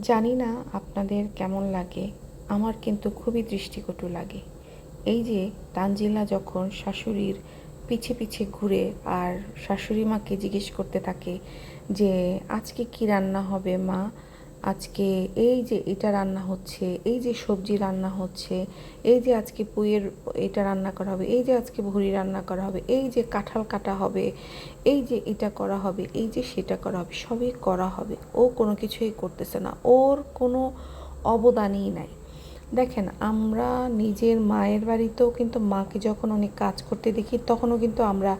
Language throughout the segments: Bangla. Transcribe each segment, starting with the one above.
জানি না আপনাদের কেমন লাগে, আমার কিন্তু খুবই দৃষ্টিকটু লাগে। এই যে তানজিলা যখন শাশুড়ির পিছে পিছে ঘুরে আর শাশুড়ি মাকে জিজ্ঞেস করতে থাকে যে, আজকে কি রান্না হবে মা? আজকে এই যে এটা রান্না হচ্ছে, এই যে সবজি রান্না হচ্ছে, এই যে আজকে পুইয়ের এটা রান্না করা হবে, এই যে আজকে ভুড়ি রান্না করা হবে, এই যে কাঁঠাল কাটা হবে, এই যে এটা করা হবে, এই যে সেটা করা হবে, সবই করা হবে। ও কোনো কিছুই করতেছে না, ওর কোনো অবদানই নাই। দেখেন, আমরা নিজের মায়ের বাড়িতেও কিন্তু মাকে যখন অনেক কাজ করতে দেখি, তখনও কিন্তু আমরা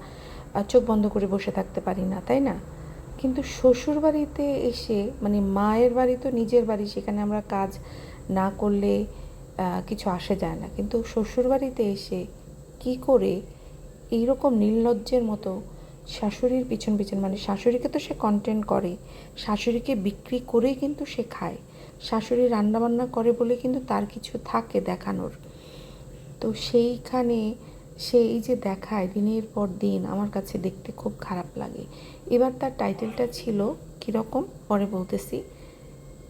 চোখ বন্ধ করে বসে থাকতে পারি না, তাই না? কিন্তু শ্বশুর বাড়িতে এসে মানে মায়ের বাড়ি তো নিজের বাড়ি, সেখানে আমরা কাজ না করলে কিছু আসে যায় না। কিন্তু শ্বশুর বাড়িতে এসে কি করে এইরকম নির্লজ্জের মতো শাশুড়ির পিছন পিছন মানে শাশুড়িকে তো সে কন্টেন্ট করে, শাশুড়িকে বিক্রি করেই কিন্তু সে খায়। শাশুড়ি রান্নাবান্না করে বলে কিন্তু তার কিছু থাকে দেখানোর। তো সেইখানে সে এই যে দেখায়, দিনের পর দিন, আমার কাছে দেখতে খুব খারাপ লাগে। এবার তার টাইটেলটা ছিল কীরকম? পরে বলতেছি।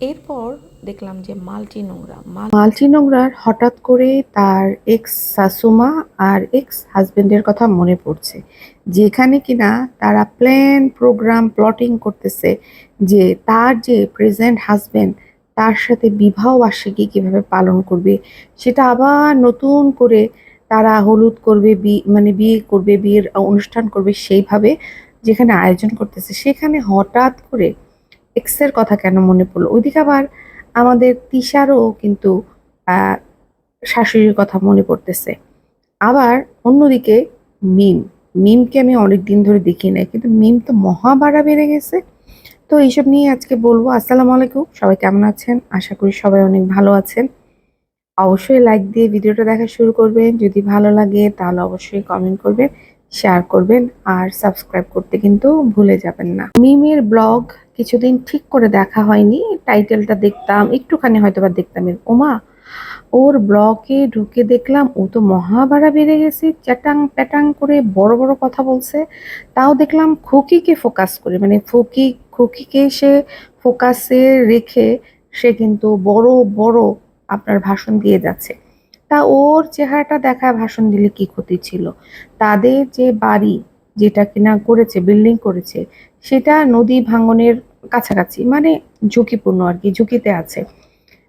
এরপর দেখলাম যে মাল্টি নোংরা। মাল্টি নোংরার হঠাৎ করে তার এক্স শাশুমা আর এক্স হাজবেন্ডের কথা মনে পড়ছে। যেখানে কিনা তারা প্ল্যান প্রোগ্রাম প্লটিং করতেছে যে তার যে প্রেজেন্ট হাজবেন্ড তার সাথে বিবাহ বার্ষিকী কীভাবে পালন করবে, সেটা আবার নতুন করে তারা হলুদ করবে, বি- মানে বিয়ে করবে, বিয়ের অনুষ্ঠান করবে সেইভাবে যেখানে আয়োজন করতেছে, সেখানে হঠাৎ করে এক্সের কথা কেন মনে পড়ল? ওইদিকে আবার আমাদের তিশারও কিন্তু শাশুড়ির কথা মনে পড়তেছে। আবার অন্যদিকে মিম, মিমকে আমি অনেক দিন ধরে দেখি নাই, কিন্তু মিম তো মহাবাড়া বেড়ে গেছে। তো এইসব নিয়ে আজকে বলব। আসসালামু আলাইকুম। সবাই কেমন আছেন? আশা করি সবাই অনেক ভালো আছেন। অবশ্যই লাইক দিয়ে ভিডিওটা দেখা শুরু করবেন। যদি ভালো লাগে তাহলে অবশ্যই কমেন্ট করবেন। শেয়ার করবেন আর সাবস্ক্রাইব করতে কিন্তু ভুলে যাবেন না। মিমের ব্লগ কিছুদিন ঠিক করে দেখা হয়নি টাইটেলটা দেখতাম, একটুখানি হয়তো বা দেখতাম ওমা, ওর ব্লগে ঢুকে দেখলাম, ও তো মহাবাড়া বেড়ে গেছে, চ্যাটাং প্যাটাং করে বড় বড় কথা বলছে, তাও দেখলাম খুকিকে ফোকাস করে মানে ফুকি খুকিকে সে ফোকাসে রেখে সে কিন্তু বড় বড় আপনার ভাষণ দিয়ে যাচ্ছে। তা ওর চেহারাটা দেখায় ভাষণ দিলে কি ক্ষতি ছিল? তাদের যে বাড়ি যেটা কিনা করেছে বিল্ডিং করেছে, সেটা নদী ভাঙনের কাছাকাছি মানে ঝুঁকিপূর্ণ আর কি, ঝুঁকিতে আছে।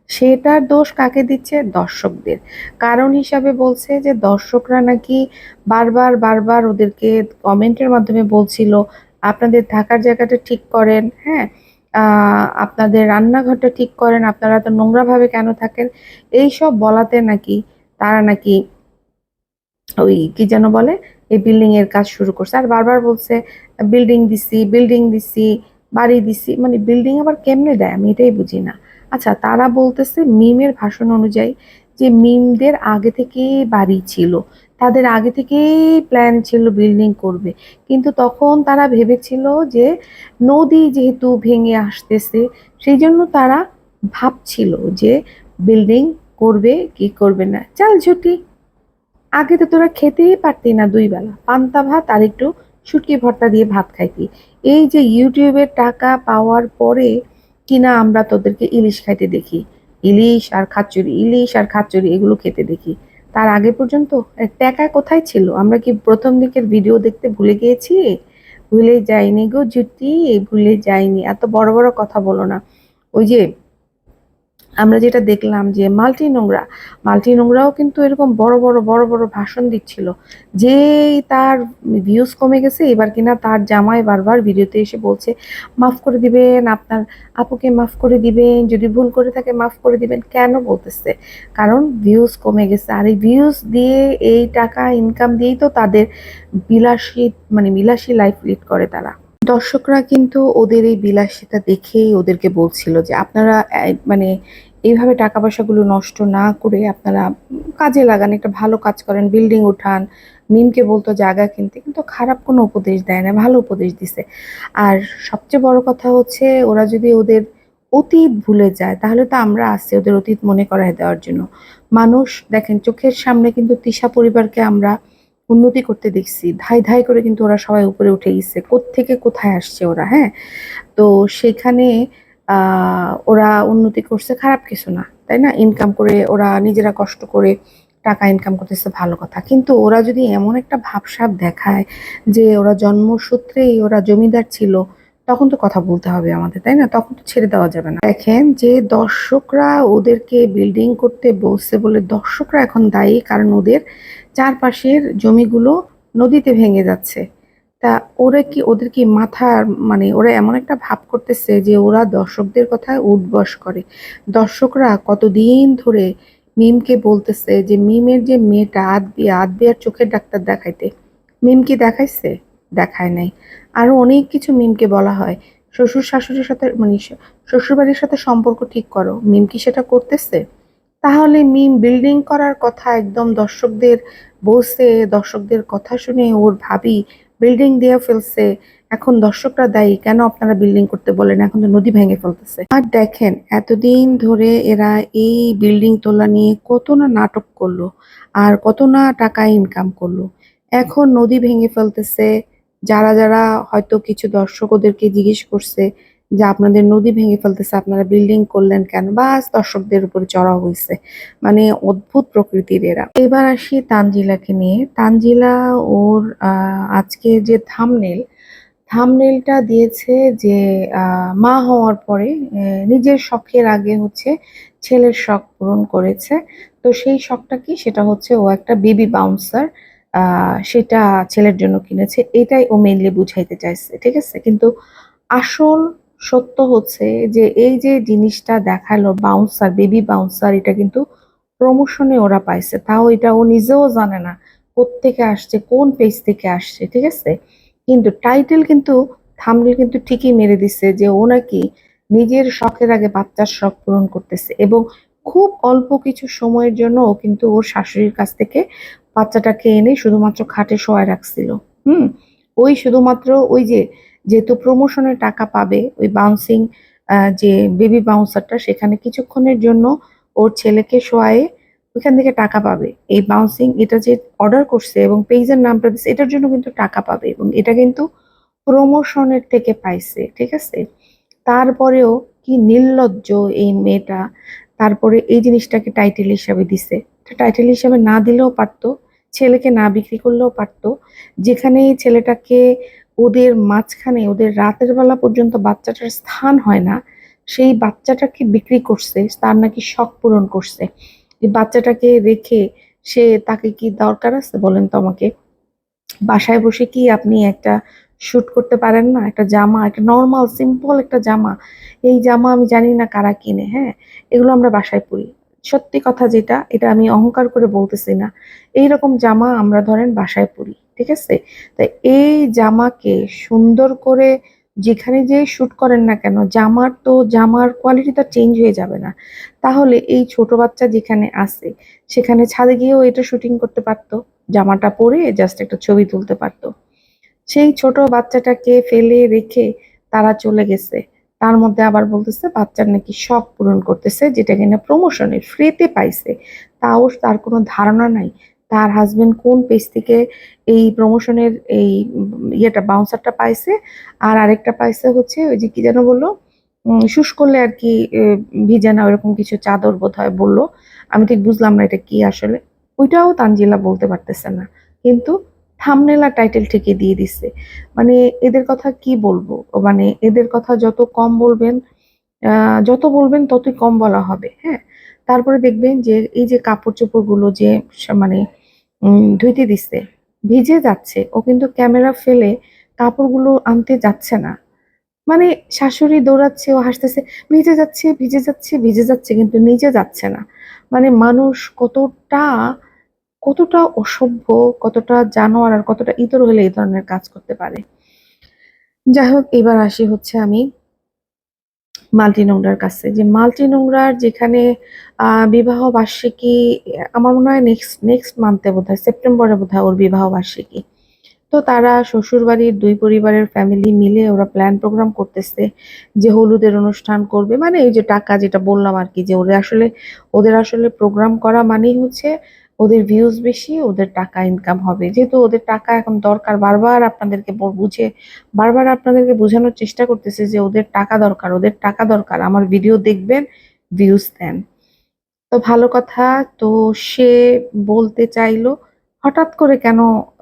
সেটার দোষ কাকে দিচ্ছে? দর্শকদের। কারণ হিসাবে বলছে যে দর্শকরা নাকি বারবার বারবার ওদেরকে কমেন্টের মাধ্যমে বলছিল, আপনাদের থাকার জায়গাটা ঠিক করেন হ্যাঁ? আপনাদের রান্নাঘরটা ঠিক করেন, আপনারা তো নোংরাভাবে কেন থাকেন? এই সব বলাতে নাকি তারা নাকি ওই কি যেন বলে, এই বিল্ডিং এর কাজ শুরু করছে। আর বারবার বলছে বিল্ডিং দিছি বিল্ডিং দিছি, বাড়ি দিছি। মানে বিল্ডিং আবার কেমনে দেয়? আমি এটাই বুঝি না। আচ্ছা তারা বলতেছে মিমের ভাষণ অনুযায়ী যে মিমদের আগে থেকেই বাড়ি ছিল। তাদের আগে থেকেই প্ল্যান ছিল বিল্ডিং করবে। কিন্তু তখন তারা ভেবেছিল যে নদী যেহেতু ভেঙে আসতেছে, সেই জন্য তারা ভাবছিল যে বিল্ডিং করবে, কি করবে না। চাল ঝুটি। আগে তো তোরা খেতেই পারতি না দুই বেলা। পান্তা ভাত আর একটু শুটকি ভর্তা দিয়ে ভাত খাইতি। এই যে ইউটিউবের টাকা পাওয়ার পরে কিনা আমরা তোদেরকে ইলিশ খাইতে দেখি। ইলিশ আর খাচ্চুরি, ইলিশ আর খাচ্চুরি এগুলো খেতে দেখি। তার আগে পর্যন্ত টাকা কোথায় ছিল? আমরা কি প্রথম দিকের ভিডিও দেখতে ভুলে গিয়েছি? ভুলে যাইনি গো জুটি ভুলে যাইনি। এত বড় বড় কথা বলো না। ওই যে আমরা যেটা দেখলাম যে মাল্টি নোংরা, মাল্টি নোংরাও কিন্তু এরকম বড় বড় বড় বড় ভাষণ দিচ্ছিল। যেই তার ভিউজ কমে গেছে, এবার কিনা তার জামাই বারবার ভিডিওতে এসে বলছে, মাফ করে দিবেন, আপনার আপুকে মাফ করে দিবেন, যদি ভুল করে থাকে মাফ করে দিবেন। কেন বলতেছে? কারণ ভিউজ কমে গেছে। আর এই ভিউজ দিয়ে এই টাকা ইনকাম দিয়েই তো তাদের বিলাসী মানে বিলাসী লাইফ লিড করে তারা। দর্শকরা কিন্তু ওদের এই বিলাসিতা দেখেই ওদেরকে বলছিল যে, আপনারা মানে এইভাবে টাকা পয়সাগুলো নষ্ট না করে আপনারা কাজে লাগান, একটা ভালো কাজ করেন বিল্ডিং উঠান। মিমকে বলতো জায়গা কিনতে। কিন্তু খারাপ কোনো উপদেশ দেয় না, ভালো উপদেশ দিছে। আর সবচেয়ে বড় কথা হচ্ছে, ওরা যদি ওদের অতীত ভুলে যায়, তাহলে তো আমরা আছি ওদের অতীত মনে করায় দেওয়ার জন্য। মানুষ, দেখেন, চোখের সামনে কিন্তু তিশা পরিবারকে আমরা উন্নতি করতে দেখছি। ধাই ধাই করে কিন্তু ওরা সবাই উপরে উঠে গেছে। থেকে কোথায় আসছে ওরা হ্যাঁ? তো সেখানে ওরা উন্নতি করছে খারাপ কিছু না, তাই না? ইনকাম করে ওরা নিজেরা কষ্ট করে টাকা ইনকাম করতেছে, ভালো কথা। কিন্তু ওরা যদি এমন একটা ভাবসাব দেখায় যে ওরা জন্মসূত্রেই ওরা জমিদার ছিল, তখন তো কথা বলতে হবে আমাদের, তাই না? তখন তো ছেড়ে দেওয়া যাবে না। দেখেন যে দর্শকরা ওদেরকে বিল্ডিং করতে বসছে বলে দর্শকরা এখন দায়ী, কারণ ওদের চারপাশের জমিগুলো নদীতে ভেঙে যাচ্ছে। তা ওরা কি ওদের কি মাথার মানে ওরা এমন একটা ভাব করতেছে যে ওরা দর্শকদের কথায় উঠবস করে। দর্শকরা কতদিন ধরে মিমকে বলতেছে যে মিমের যে মেয়েটা আদবিয়া আদবিয়ার চোখের ডাক্তার দেখাইতে। মিম কি দেখাইছে? দেখায় নাই। আরও অনেক কিছু মিমকে বলা হয়। শ্বশুর শাশুড়ির সাথে মানে শ্বশুরবাড়ির সাথে সম্পর্ক ঠিক করো। মিম কি সেটা করতেছে? তাহলে মিম বিল্ডিং করার কথা একদম দর্শকদের বসে দর্শকদের কথা শুনে ওর ভাবি বিল্ডিং দিয়ে ফেলছে। এখন দর্শকরা দায়ী, কেন আপনারা বিল্ডিং করতে বলেন? এখন তো নদী ভেঙে ফেলতেছে। আর দেখেন, এতদিন ধরে এরা এই বিল্ডিং তোলা নিয়ে কত না নাটক করল, আর কত না টাকা ইনকাম করল। এখন নদী ভেঙে ফেলতেছে। যারা যারা হয়তো কিছু দর্শক ওদেরকে জিজ্ঞেস করছে যে আপনাদের নদী ভেঙে ফেলতেছে, আপনারা বিল্ডিং করলেন কেন? বাস দর্শকদের উপরে চড়া হয়েছে মানে অদ্ভুত প্রকৃতির এরা। এবার আসি তানজিলাকে নিয়ে। তানজিলা ওর আজকে যে থামনেল থামনেলটা দিয়েছে যে মা হওয়ার পরে নিজের শখের আগে হচ্ছে ছেলের শখ পূরণ করেছে। তো সেই শখটা কি? সেটা হচ্ছে ও একটা বেবি বাউন্সার সেটা ছেলের জন্য কিনেছে। এটাই ও মেনলি বুঝাইতে চাইছে, ঠিক আছে? কিন্তু আসল সত্য হচ্ছে যে এই যে জিনিসটা দেখাল বাউন্সার বেবি বাউন্সার এটা কিন্তু প্রমোশনে ওরা পাইছে। তাও এটা ও নিজেও জানে না কোত্থেকে আসছে, কোন পেজ থেকে আসছে, ঠিক আছে? কিন্তু টাইটেল কিন্তু থাম্বনেল কিন্তু ঠিকই মেরে দিচ্ছে যে ও নাকি নিজের শখের আগে বাচ্চার শখ পূরণ করতেছে এবং খুব অল্প কিছু সময়ের জন্য ও কিন্তু ওর শাশুড়ির কাছ থেকে বাচ্চাটাকে এনে শুধুমাত্র খাটে শোয়ায় রাখছিল। হুম? ওই শুধুমাত্র ওই যে যেহেতু প্রমোশনের টাকা পাবে, ওই বাউন্সিং যে বেবি বাউন্সারটা সেখানে কিছুক্ষণের জন্য ওর ছেলেকে শোয়ায়ে ওইখান থেকে টাকা পাবে। এই বাউন্সিং এটা যে অর্ডার করছে এবং পেজের নামটা দিচ্ছে এটার জন্য কিন্তু টাকা পাবে এবং এটা কিন্তু প্রমোশনের থেকে পাইছে, ঠিক আছে? তারপরেও কি নির্লজ্জ এই মেয়েটা। তারপরে এই জিনিসটাকে টাইটেল হিসাবে দিছে। টাইটেল হিসাবে না দিলেও পারতো, ছেলেকে না বিক্রি করলেও পারতো। যেখানে ছেলেটাকে ওদের মাঝখানে, ওদের রাতের বেলা পর্যন্ত বাচ্চাটার স্থান হয় না। সেই বাচ্চাটাকে বিক্রি করছে, তার নাকি শখ পূরণ করছে। এই বাচ্চাটাকে রেখে সে তাকে কি দরকার আছে বলেন তো আমাকে? বাসায় বসে কি আপনি একটা শ্যুট করতে পারেন না? একটা জামা, একটা নর্মাল সিম্পল একটা জামা। এই জামা আমি জানি না কারা কিনে হ্যাঁ? এগুলো আমরা বাসায় পরি। সত্যি কথা যেটা, এটা আমি অহংকার করে বলতেছি না। এই রকম জামা আমরা ধরেন বাসায় পরি। ঠিক আছে? তাই এই জামাকে সুন্দর করে যেখানে যে শুট করেন না কেন, জামার তো, জামার কোয়ালিটি তো চেঞ্জ হয়ে যাবে না। তাহলে এই ছোট বাচ্চা যেখানে আছে, সেখানে ছাদে গিয়েও এটা শুটিং করতে পারতো, জামাটা পরে জাস্ট একটা ছবি তুলতে পারতো। সেই ছোট বাচ্চাটাকে ফেলে রেখে তারা চলে গেছে। তার মধ্যে আবার বলতেছে, বাচ্চার নাকি শখ পূরণ করতেছে, যেটা কিনা প্রমোশনে ফ্রিতে পাইছে। তাও তার কোনো ধারণা নাই। তার হাজবেন্ড কোন পেজ থেকে এই প্রমোশনের এই ইয়েটা বাউন্সারটা পাইছে? আর আরেকটা পাইছে হচ্ছে ওই যে কি যেন বলল? শুষ করলে আর কি ভিজে না, ওরকম কিছু চাদর বোধ হয় বলল। আমি ঠিক বুঝলাম না এটা কি আসলে। ওইটাও তানজিলা বলতে পারতেছে না। কিন্তু থামনেলা টাইটেল ঠিকই দিয়ে দিচ্ছে মানে এদের কথা কি বলব? মানে এদের কথা যত কম বলবেন যত বলবেন ততই কম বলা হবে হ্যাঁ? তারপরে দেখবেন যে এই যে কাপড় চোপড়গুলো যে মানে ধুইতে দিচ্ছে ভিজে যাচ্ছে। ও কিন্তু ক্যামেরা ফেলে কাপড়গুলো আনতে যাচ্ছে না। মানে শাশুড়ি দৌড়াচ্ছে, ও হাসতেছে, ভিজে যাচ্ছে ভিজে যাচ্ছে ভিজে যাচ্ছে। কিন্তু নিজে যাচ্ছে না। মানে মানুষ কতটা কতটা অসভ্য, কতটা জানোয়ার আর কতটা ইতর হলে এই ধরনের কাজ করতে পারে। যাই হোক, এবার আসি হচ্ছে আমি মাল্টি নোংরার কাছে। যে মাল্টি নোংরার যেখানে বিবাহ বার্ষিকী, আমার মনে হয় নেক্সট নেক্সট মান্থে বোধ হয় সেপ্টেম্বরে বোধ হয় ওর বিবাহ বার্ষিকী। তো তারা শ্বশুরবাড়ির দুই পরিবারের ফ্যামিলি মিলে ওরা প্ল্যান প্রোগ্রাম করতেছে যে হলুদের অনুষ্ঠান করবে। মানে এই যে টাকা যেটা বললাম আর কি, যে ওরা আসলে, ওদের আসলে প্রোগ্রাম করা মানেই হচ্ছে ওদের ভিউজ বেশি, ওদের টাকা ইনকাম হবে। যেহেতু ওদের টাকা এখন দরকার, বারবার আপনাদেরকে বুঝে, বারবার আপনাদেরকে বোঝানোর চেষ্টা করতেছে যে ওদের টাকা দরকার, ওদের টাকা দরকার। আমার ভিডিও দেখবেন ভিউজ দেন। তো ভালো কথা, তো সে বলতে চাইলো, হঠাৎ করে কেন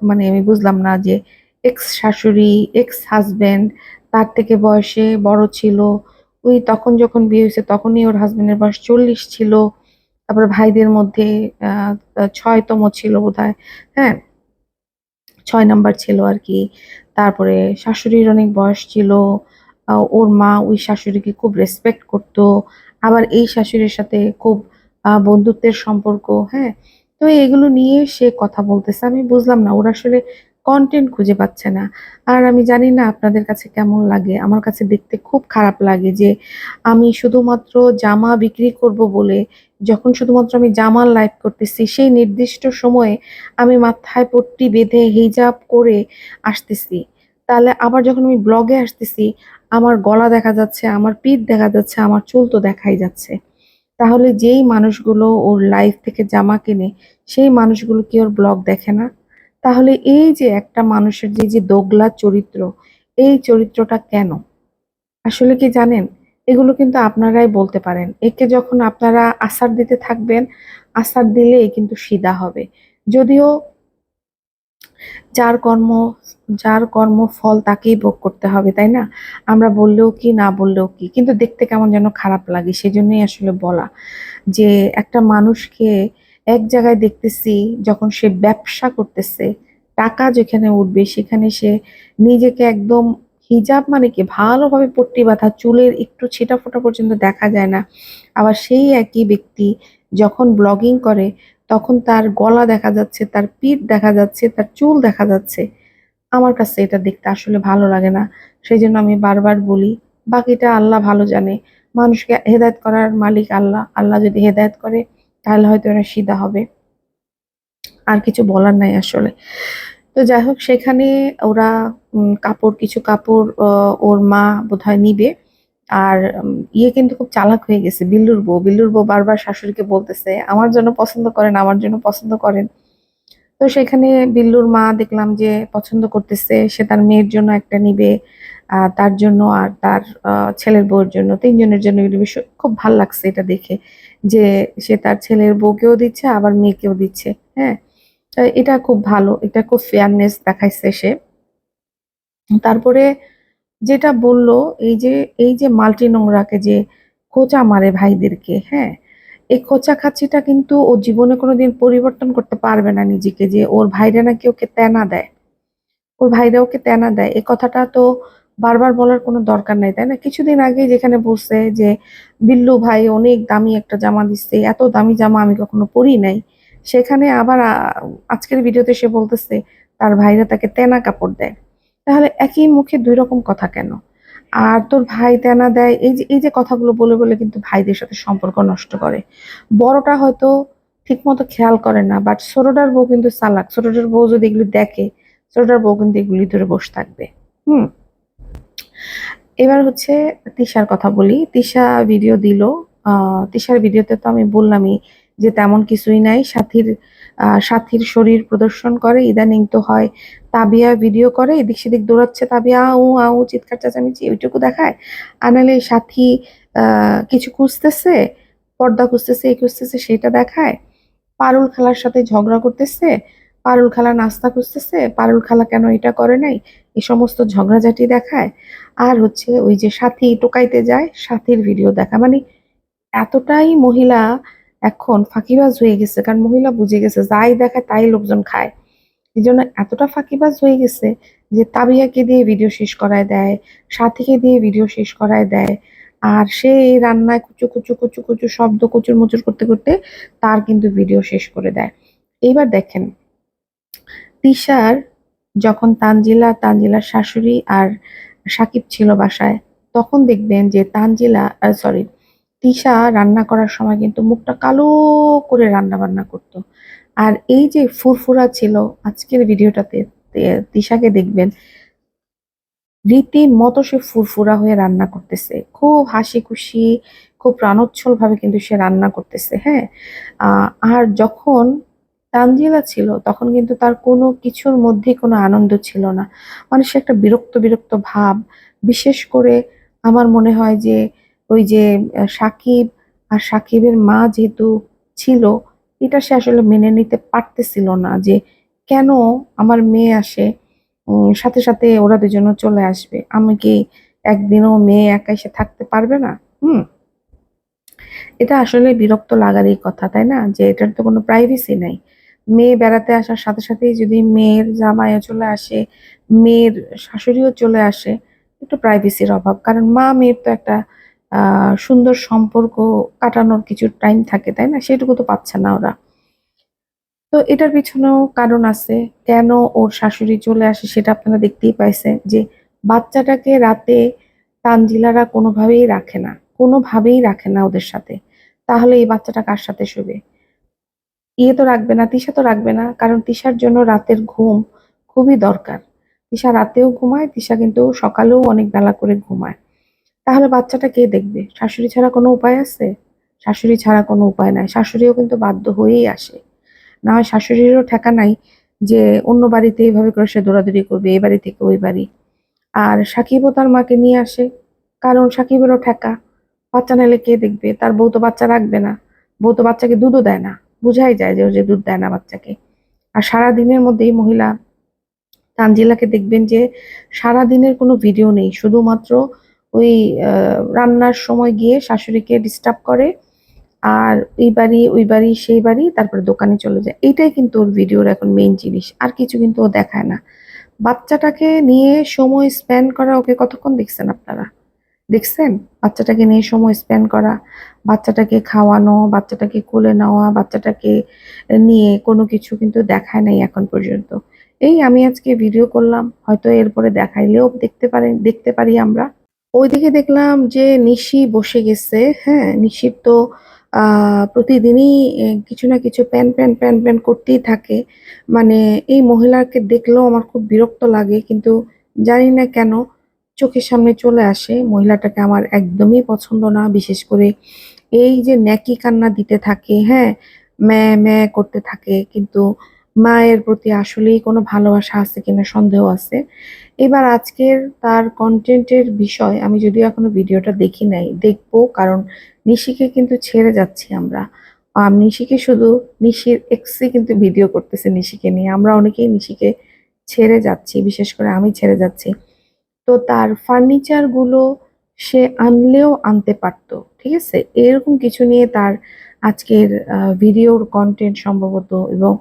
মানে আমি বুঝলাম না যে এক্স শাশুড়ি এক্স হাজবেন্ড তার থেকে বয়সে বড় ছিল, ওই তখন যখন বিয়ে হয়েছে তখনই ওর হাজবেন্ডের বয়স চল্লিশ ছিল। তারপর ভাইদের মধ্যে ছয়তম ছিল বোধহয় হ্যাঁ ছয় নাম্বার ছিল আর কি। তারপরে শাশুড়ির অনেক বয়স ছিল ওর মা ওই শাশুড়িকে খুব রেসপেক্ট করতো, আবার এই শাশুড়ির সাথে খুব বন্ধুত্বের সম্পর্ক হ্যাঁ। তো এগুলো নিয়ে সে কথা বলতেছে, আমি বুঝলাম না, ওরা আসলে কন্টেন্ট খুঁজে পাচ্ছে না। আর আমি জানি না আপনাদের কাছে কেমন লাগে। আমার কাছে দেখতে খুব খারাপ লাগে যে আমি শুধুমাত্র জামা বিক্রি করব বলে যখন শুধুমাত্র আমি জামার লাইভ করতেছি, সেই নির্দিষ্ট সময়ে আমি মাথায় পট্টি বেঁধে হিজাব করে আসতেছি। তাহলে আবার যখন আমি ব্লগে আসতেছি, আমার গলা দেখা যাচ্ছে, আমার পিঠ দেখা যাচ্ছে, আমার চুল তো দেখাই যাচ্ছে। তাহলে যেই মানুষগুলো ওর লাইফ থেকে জামা কেনে, সেই মানুষগুলো কি ওর ব্লগ দেখে না? তাহলে এই যে একটা মানুষের যে যে দোগলা চরিত্র, এই চরিত্রটা কেন? আসলে কি জানেন? এগুলো কিন্তু আপনারাই বলতে পারেন। একে যখন আপনারা আসার দিতে থাকবেন, আসার দিলেই কিন্তু সিধা হবে। যদিও যার কর্ম যার কর্ম ফল তাকেই ভোগ করতে হবে, তাই না? আমরা বললেও কি, না বললেও কি? কিন্তু দেখতে কেমন যেন খারাপ লাগে, সেজন্যই আসলে বলা যে, একটা মানুষকে এক জায়গায় দেখতেছি যখন সে ব্যবসা করতেছে, টাকা যেখানে উঠবে সেখানে সে নিজেকে একদম হিজাব মানে কি ভালোভাবে পট্টি বাঁধা, চুলের একটু ছিটা ফোটা পর্যন্ত দেখা যায় না। আবার সেই একই ব্যক্তি যখন ব্লগিং করে, তখন তার গলা দেখা যাচ্ছে, তার পিঠ দেখা যাচ্ছে, তার চুল দেখা যাচ্ছে। আমার কাছে এটা দেখতে আসলে ভালো লাগে না। সেই জন্য আমি বারবার বলি, বাকিটা আল্লাহ ভালো জানে। মানুষকে হেদায়েত করার মালিক আল্লাহ। আল্লাহ যদি হেদায়েত করে তাহলে হয়তো এরা সিধা হবে। আর কিছু বলার নাই আসলে। তো যাই হোক, সেখানে ওরা কাপড়, কিছু কাপড় ওর মা বোধহয় নিবে। আর ইয়ে কিন্তু খুব চালাক হয়ে গেছে, বিল্লুর বউ। বিল্লুর বউ বারবার শাশুড়িকে বলতেছে, আমার জন্য পছন্দ করেন, আমার জন্য পছন্দ করেন। তো সেখানে বিল্লুর মা দেখলাম যে পছন্দ করতেছে, সে তার মেয়ের জন্য একটা নিবে তার জন্য আর তার ছেলের বউয়ের জন্য। তিনজনের জন্য খুব ভালো লাগছে এটা দেখে। যে সে তার ছেলের বউকেও দিচ্ছে, আবার মেয়েকেও দিচ্ছে হ্যাঁ? এটা খুব ভালো, এটা খুব ফেয়ারনেস দেখাইছে সে। তারপরে যেটা বলল, এই যে এই যে মাল্টি নোংরাকে যে খোঁচা মারে ভাইদেরকে হ্যাঁ? এই খোঁচা খাচ্ছিটা কিন্তু ও জীবনে কোনোদিন পরিবর্তন করতে পারবে না নিজেকে, যে ওর ভাইরা নাকি ওকে তেনা দেয়। ওর ভাইরা ওকে তেনা দেয়। এই কথাটা তো বারবার বলার কোনো দরকার নাই, তাই না? কিছুদিন আগে যেখানে বলছে যে, বিল্লু ভাই অনেক দামি একটা জামা দিচ্ছে, এত দামি জামা আমি কখনো পরি নাই। সেখানে আবার আজকের ভিডিওতে সে বলতেছে, তার ভাইরা তাকে তেনা কাপড় দেয়। তাহলে একই মুখে দুই রকম কথা কেন? আর তোর ভাই তেনা দেয়, এই যে এই যে কথাগুলো বলে বলে কিন্তু ভাইদের সাথে সম্পর্ক নষ্ট করে। বড়টা হয়তো ঠিক মতো খেয়াল করে না বাট ছোটটার বউ কিন্তু চালাক। ছোটটার বউ যদি এগুলি দেখে, ছোটটার বউ কিন্তু এগুলি ধরে বসে থাকবে। হুম? এবার হচ্ছে তিশার কথা বলি। তিশা ভিডিও দিল। তিশার ভিডিওতে তো আমি বললামই যে তেমন কিছুই নাই। সাথীর সাথীর শরীর প্রদর্শন করে, ইদানিং তো হয় তাবিয়া ভিডিও করে, এদিক সেদিক দৌড়াচ্ছে তাবিয়া, আউ আউ, চিৎকার চেঁচামেচি, ওইটুকু দেখায়। আনালে সাথী কিছু খুঁজতেছে, পর্দা খুঁজতেছে এই খুঁজতেছে, সেটা দেখায়। পারুল খালার সাথে ঝগড়া করতেছে, পারুল খালা নাস্তা খুঁজতেছে, পারুল খালা কেন এটা করে নাই? এই সমস্ত ঝগড়াঝাটি দেখায়। আর হচ্ছে ওই যে সাথী টোকাইতে যায়, সাথীর ভিডিও দেখা। মানে এতটাই মহিলা এখন ফাঁকিবাজ হয়ে গেছে, কারণ মহিলা বুঝে গেছে, যাই দেখায় তাই লোকজন খায়। এই জন্য এতটা ফাঁকিবাজ হয়ে গেছে যে তাবিয়াকে দিয়ে ভিডিও শেষ করায় দেয়, সাথীকে দিয়ে ভিডিও শেষ করায় দেয়। আর সে এই রান্নায় কুচু কুচু কুচু কুচু শব্দ কুচুর মুচুর করতে করতে তার কিন্তু ভিডিও শেষ করে দেয়। এইবার দেখেন, তিশার যখন তানজিলা, তানজিলার শাশুড়ি আর সাকিব ছিল বাসায়, তখন দেখবেন যে তানজিলা সরি তিশা রান্না করার সময় কিন্তু মুখটা কালো করে রান্না বান্না করতো। আর এই যে ফুরফুরা ছিল আজকের ভিডিওটাতে তিশাকে দেখবেন রীতিমতো সে ফুরফুরা হয়ে রান্না করতেছে। খুব হাসি খুশি খুব প্রাণোচ্ছল ভাবে কিন্তু সে রান্না করতেছে হ্যাঁ? আর যখন তানজিলা ছিল, তখন কিন্তু তার কোনো কিছুর মধ্যেই কোনো আনন্দ ছিল না। মানে সে একটা বিরক্ত বিরক্ত ভাব। বিশেষ করে আমার মনে হয় যে ওই যে সাকিব আর সাকিবের মা যেহেতু ছিল, এটা সে আসলে মেনে নিতে পারতেছিল না যে কেন আমার মেয়ে আসে সাথে সাথে ওরা দুজনও চলে আসবে। আমি কি একদিনও মেয়ে একা এসে থাকতে পারবে না? হুম। এটা আসলে বিরক্ত লাগারই কথা, তাই না? যে এটার তো কোনো প্রাইভেসি নাই। মেয়ে বেড়াতে আসার সাথে সাথেই যদি মেয়ের জামাইও চলে আসে, মেয়ের শাশুড়িও চলে আসে, একটু প্রাইভেসির অভাব। কারণ মা মেয়ের তো একটা সুন্দর সম্পর্ক কাটানোর কিছু টাইম থাকে, তাই না? সেটুকু তো পাচ্ছে না ওরা। তো এটার পিছনেও কারণ আছে। কেন ওর শাশুড়ি চলে আসে সেটা আপনারা দেখতেই পাইছেন যে বাচ্চাটাকে রাতে তানজিলারা কোনোভাবেই রাখে না, কোনোভাবেই রাখে না ওদের সাথে। তাহলে এই বাচ্চাটা কার সাথে শুবে? ইয়ে তো রাখবে না, তিশা তো রাখবে না, কারণ তিশার জন্য রাতের ঘুম খুবই দরকার। তিশা রাতেও ঘুমায়, তিশা কিন্তু সকালেও অনেক বেলা করে ঘুমায়। তাহলে বাচ্চাটা কে দেখবে? শাশুড়ি ছাড়া কোনো উপায় আছে? শাশুড়ি ছাড়া কোনো উপায় নাই। শাশুড়িও কিন্তু বাধ্য হয়েই আসে। না হয় শাশুড়িরও ঠেকা নাই যে অন্য বাড়িতে এইভাবে করে সে দৌড়াদৌড়ি করবে, এই বাড়ি থেকে ওই বাড়ি। আর সাকিবও তার মাকে নিয়ে আসে, কারণ সাকিবেরও ঠেকা। বাচ্চা নাহলে কে দেখবে? তার বউ তো বাচ্চা রাখবে না। বউ তো বাচ্চাকে দুধও দেয় না। বোঝাই যায় যে ও যে দুধ দেয় না বাচ্চাকে। আর সারা দিনের মধ্যে এই মহিলা তানজিলাকে দেখবেন যে সারা দিনের কোনো ভিডিও নেই। শুধুমাত্র ওই রান্নার সময় গিয়ে শাশুড়িকে ডিস্টার্ব করে আর এই বাড়ি, ওই বাড়ি, সেই বাড়ি, তারপরে দোকানে চলে যায়। এইটাই কিন্তু ওর ভিডিওর এখন মেইন জিনিস। আর কিছু কিন্তু ও দেখায় না। বাচ্চাটাকে নিয়ে সময় স্পেন্ড করা ওকে কতক্ষণ দেখছেন আপনারা? দেখছেন? বাচ্চাটাকে নিয়ে সময় স্পেন্ড করা, বাচ্চাটাকে খাওয়ানো, বাচ্চাটাকে কোলে নেওয়া, বাচ্চাটাকে নিয়ে কোনো কিছু কিন্তু দেখায় নাই এখন পর্যন্ত। এই আমি আজকে ভিডিও করলাম, হয়তো এরপরে দেখাইলেও দেখতে পারেন দেখতে পারি আমরা। ওইদিকে দেখলাম যে নিশি বসে গেছে হ্যাঁ? নিশির তো প্রতিদিনই কিছু না কিছু প্যান প্যান প্যান প্যান করতেই থাকে। মানে এই মহিলাকে দেখলেও আমার খুব বিরক্ত লাগে, কিন্তু জানি না কেন চোখের সামনে চলে আসে। মহিলাটাকে আমার একদমই পছন্দ না বিশেষ করে এই যে ন্যাকি কান্না দিতে থাকে হ্যাঁ ম্যা ম্যা করতে থাকে কিন্তু মায়ের প্রতি আসলেই কোনো ভালোবাসা আছে কিনা সন্দেহ আছে। এবার আজকের তার কন্টেন্টের বিষয় আমি যদিও এখনও ভিডিওটা দেখি নাই দেখব কারণ নিশিকে কিন্তু ছেড়ে যাচ্ছি আমরা। আম, নিশিকে শুধু নিশির এক্সই কিন্তু ভিডিও করতেছে নিশিকে নিয়ে। আমরা অনেকেই নিশিকে ছেড়ে যাচ্ছি বিশেষ করে আমি ছেড়ে যাচ্ছি। তো তার ফার্নিচারগুলো সে আনলেও আনতে পারতো, ঠিক আছে? এরকম কিছু নিয়ে তার আজকের ভিডিওর কন্টেন্ট সম্ভবত এবং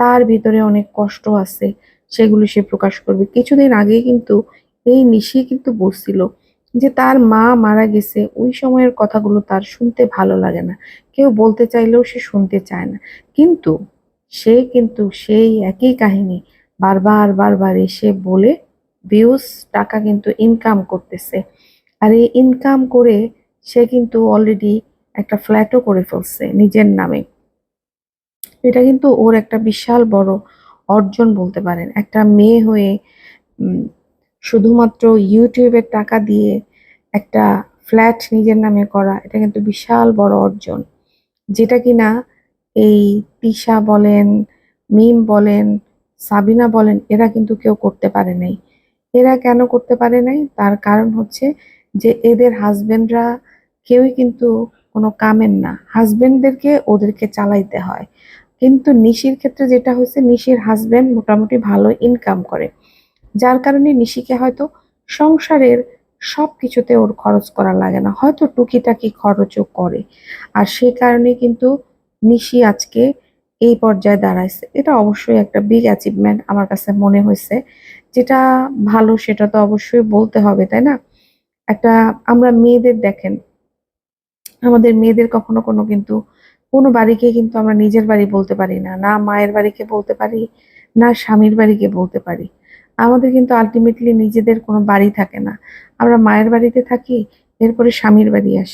তার ভিতরে অনেক কষ্ট আছে সেগুলো সে প্রকাশ করবে। কিছুদিন আগে কিন্তু এই নিশি কিন্তু বলছিল যে তার মা মারা গেছে, ওই সময়ের কথাগুলো তার শুনতে ভালো লাগে না। কেউ বলতে চাইলেও সে শুনতে চায় না। কিন্তু সে কিন্তু সেই একই কাহিনী বারবার বারবার এসে বলে ভিউজ টাকা কিন্তু ইনকাম করতেছে। আর এই ইনকাম করে সে কিন্তু অলরেডি একটা ফ্ল্যাটও করে ফেলছে নিজের নামে। এটা কিন্তু ওর একটা বিশাল বড় অর্জন বলতে পারেন। একটা মেয়ে হয়ে শুধুমাত্র ইউটিউবের টাকা দিয়ে একটা ফ্ল্যাট নিজের নামে করা, এটা কিন্তু বিশাল বড় অর্জন। যেটা কিনা এই তিশা বলেন, মিম বলেন, সাবিনা বলেন, এরা কিন্তু কেউ করতে পারে নাই। এরা কেন করতে পারে নাই? তার কারণ হচ্ছে যে এদের হাজবেন্ডরা কেউই কিন্তু কোনো কামের না। হাজবেন্ডদেরকে ওদেরকে চালাইতে হয়। কিন্তু নিশির ক্ষেত্রে যেটা হয়েছে, নিশির হাজবেন্ড মোটামুটি ভালো ইনকাম করে। যার কারণে নিশিকে হয়তো সংসারের সব কিছুতে ওর খরচ করা লাগে না। হয়তো টুকিটাকি খরচও করে। আর সেই কারণে কিন্তু নিশি আজকে এই পর্যায়ে দাঁড়াইছে। এটা অবশ্যই একটা বিগ অ্যাচিভমেন্ট আমার কাছে মনে হয়েছে। যেটা ভালো সেটা তো অবশ্যই বলতে হবে, তাই না? একটা, আমরা মেয়েদের দেখেন, আমাদের মেয়েদের কখনো কোনো কিন্তু, কোনো বাড়িকে কিন্তু আমরা নিজের বাড়ি বলতে পারি না না মায়ের বাড়িকে বলতে পারি, না স্বামীর বাড়িকে বলতে পারি। আমাদের কিন্তু আলটিমেটলি নিজেদের কোনো বাড়ি থাকে না। আমরা মায়ের বাড়িতে থাকি, এরপরে স্বামীর বাড়ি আসি।